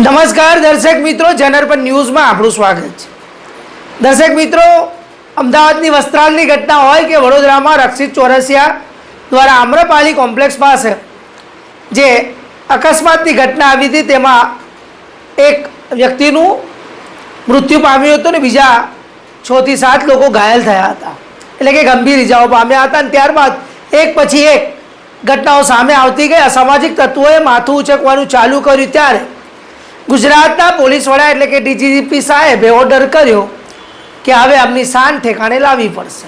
નમસ્કાર, દર્શક મિત્રો. જનર પર ન્યૂઝમાં આપણું સ્વાગત છે. દર્શક મિત્રો, અમદાવાદની વસ્ત્રાલની ઘટના હોય કે વડોદરામાં રક્ષિત ચોરસિયા દ્વારા આમ્રપાલી કોમ્પ્લેક્સ પાસે જે અકસ્માતની ઘટના આવી હતી, તેમાં એક વ્યક્તિનું મૃત્યુ પામ્યું હતું ને બીજા છથી સાત લોકો ઘાયલ થયા હતા. એટલે કે ગંભીર ઇજાઓ પામ્યા હતા અને ત્યારબાદ એક પછી એક ઘટનાઓ સામે આવતી ગઈ. અસામાજિક તત્વોએ માથું ઉચકવાનું ચાલુ કર્યું ત્યારે ગુજરાતના પોલીસ વડા એટલે કે ડીજીપી સાહેબે ઓર્ડર કર્યો કે હવે આમની શાન ઠેકાણે લાવવી પડશે.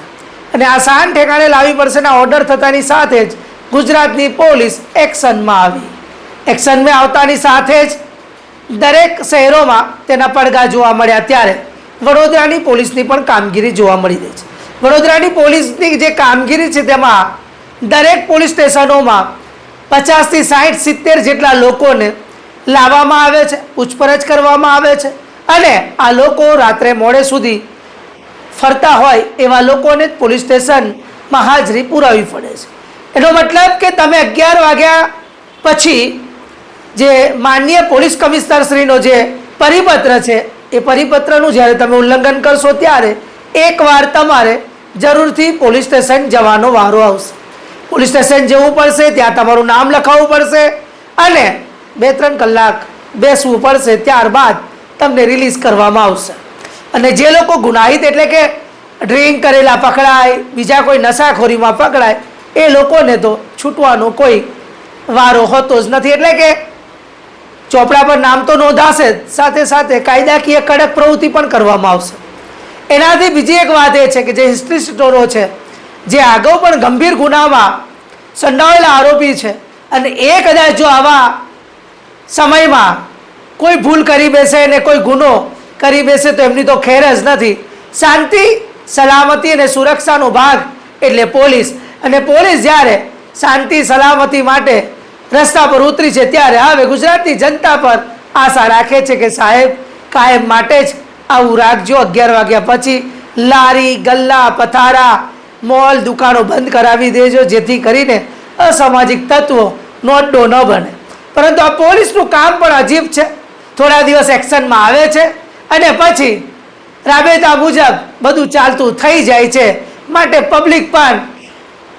અને આ શાન ઠેકાણે લાવવી પડશેના ઓર્ડર થતાની સાથે જ ગુજરાતની પોલીસ એક્શનમાં આવી. એક્શનમાં આવતાની સાથે જ દરેક શહેરોમાં તેના પડઘા જોવા મળ્યા ત્યારે વડોદરાની પોલીસની પણ કામગીરી જોવા મળી રહી છે. વડોદરાની પોલીસની જે કામગીરી છે તેમાં દરેક પોલીસ સ્ટેશનોમાં પચાસથી સાઠ સિત્તેર જેટલા લોકોને લાવવામાં આવે છે, પૂછપરછ કરવામાં આવે છે. અને આ લોકો રાત્રે મોડે સુધી ફરતા હોય એવા લોકોને પોલીસ સ્ટેશનમાં હાજરી પુરાવવી પડે છે. એનો મતલબ કે તમે અગિયાર વાગ્યા પછી જે માનનીય પોલીસ કમિશનરશ્રીનો જે પરિપત્ર છે, એ પરિપત્રનું જ્યારે તમે ઉલ્લંઘન કરશો ત્યારે એકવાર તમારે જરૂરથી પોલીસ સ્ટેશન જવાનો વારો આવશે. પોલીસ સ્ટેશન જવું પડશે, ત્યાં તમારું નામ લખાવવું પડશે અને બે ત્રણ કલાક બેસવું પડશે, ત્યારબાદ તમને રિલીઝ કરવામાં આવશે. અને જે લોકો ગુનાહિત એટલે કે ડ્રિંક કરેલા પકડાય, બીજા કોઈ નશાખોરીમાં પકડાય, એ લોકોને તો છૂટવાનો કોઈ વારો હોતો જ નથી. એટલે કે ચોપડા પર નામ તો નોંધાશે જ સાથે સાથે કાયદાકીય કડક પ્રવૃત્તિ પણ કરવામાં આવશે. એનાથી બીજી એક વાત એ છે કે જે હિસ્ટ્રી સ્ટોરો છે, જે અગાઉ પણ ગંભીર ગુનામાં સંડોવાયેલા આરોપી છે, અને એ કદાચ જો આવા સમયમાં કોઈ ભૂલ કરી બેસે અને કોઈ ગુનો કરી બેસે તો એમની તો ખેર જ નથી. શાંતિ, સલામતી અને સુરક્ષાનો ભાગ એટલે પોલીસ. અને પોલીસ જ્યારે શાંતિ, સલામતી માટે રસ્તા પર ઉતરી છે ત્યારે હવે ગુજરાતની જનતા પર આશા રાખે છે કે સાહેબ કાયમ માટે જ આવું રાખજો. અગિયાર વાગ્યા પછી લારી, ગલ્લા, પથારા, મોલ, દુકાનો બંધ કરાવી દેજો જેથી કરીને અસામાજિક તત્વો નોટો ન બને. પરંતુ આ પોલીસનું કામ પણ અજીબ છે. થોડા દિવસ એક્શનમાં આવે છે અને પછી રાબેતા મુજબ બધું ચાલતું થઈ જાય છે. માટે પબ્લિક પણ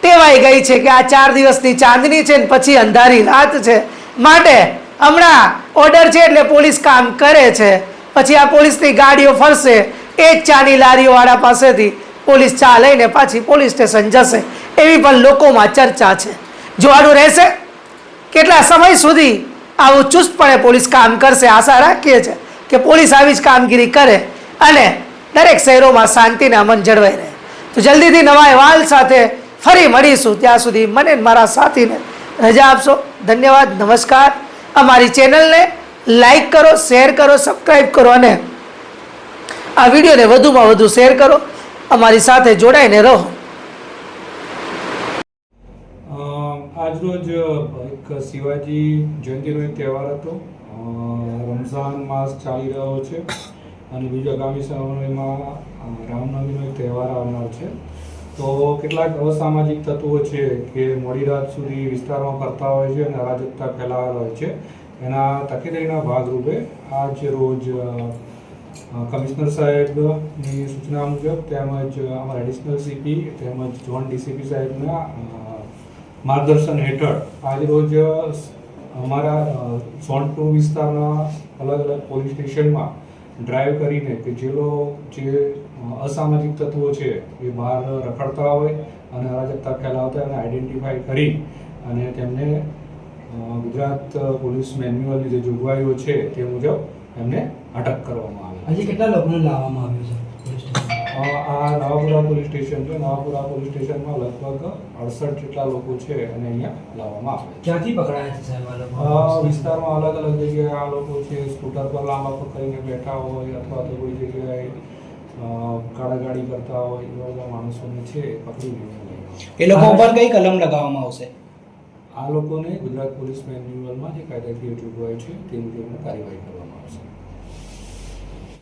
ટેવાઈ ગઈ છે કે આ ચાર દિવસની ચાંદની છે ને પછી અંધારી રાત છે. માટે હમણાં ઓર્ડર છે એટલે પોલીસ કામ કરે છે. પછી આ પોલીસની ગાડીઓ ફરશે. એ જ ચાની લારીઓવાળા પાસેથી પોલીસ ચા લઈને પાછી પોલીસ સ્ટેશન જશે. એવી પણ લોકોમાં ચર્ચા છે. જોવાનું રહેશે. કેટલા સમય સુધી આવું ચુસ્તપણે પોલીસ કામ કરશે આશા રાખીએ છીએ કે પોલીસ આવી જ કામગીરી કરે અને દરેક શહેરોમાં શાંતિને અમન જળવાઈ રહે. તો જલ્દીથી નવા અહેવાલ સાથે ફરી મળીશું. ત્યાં સુધી મને મારા સાથીને રજા આપશો. ધન્યવાદ, નમસ્કાર. અમારી ચેનલને લાઈક કરો, શેર કરો સબસ્ક્રાઈબ કરો અને આ વિડીયોને વધુમાં વધુ શેર કરો. અમારી સાથે જોડાઈને રહો. આજરોજ એક શિવાજી જયંતિનો એક તહેવાર હતો. રમઝાન માસ ચાલી રહ્યો છે અને બીજો આગામી સમયમાં રામનવમીનો એક તહેવાર આવનાર છે. તો કેટલાક અસામાજિક તત્વો છે કે મોડી રાત સુધી વિસ્તારમાં ફરતા હોય છે અને અરાજકતા ફેલાવેલ હોય છે. એના તકેદારીના ભાગરૂપે આજ રોજ કમિશનર સાહેબની સૂચના મુજબ તેમજ અમારા એડિશનલ સીપી તેમજ જોન ડીસીપી સાહેબના માર્ગદર્શન હેઠળ આજરોજ અમારા સોનપુર વિસ્તારના અલગ અલગ પોલીસ સ્ટેશનમાં ડ્રાઈવ કરીને કે જે લોકો જે અસામાજિક તત્વો છે એ બહાર રખડતા હોય અને અરાજકતા ફેલાવતા હોય એને આઈડેન્ટિફાઈ કરી અને તેમને ગુજરાત પોલીસ મેન્યુઅલની જે જોગવાઈઓ છે તે મુજબ એમને અટક કરવામાં આવે. હજી કેટલા લોકોને લાવવામાં આવ્યું છે? આ નવાપુરા પોલીસ સ્ટેશન છે. નવાપુરા પોલીસ સ્ટેશનમાં લગભગ અડસઠ જેટલા લોકો છે અને અહીંયા લાવવામાં આવે ક્યાંથી પકડાયા છે સાહેબ આ લોકો? અ, વિસ્તારમાં અલગ અલગ જગ્યાએ આ લોકો છે. સ્કૂટર પર લાંબા પકડીને બેઠા હોય અથવા તો કોઈ જગ્યાએ અ, કરતા હોય એવા બધા માણસોને છે પકડી એ લોકો ઉપર કઈ કલમ લગાવવામાં આવશે? આ લોકોને ગુજરાત પોલીસ મેન્યુઅલમાં જે કાયદાકીય જોગવાઈ છે તે મુજબની કાર્યવાહી કરવામાં આવશે.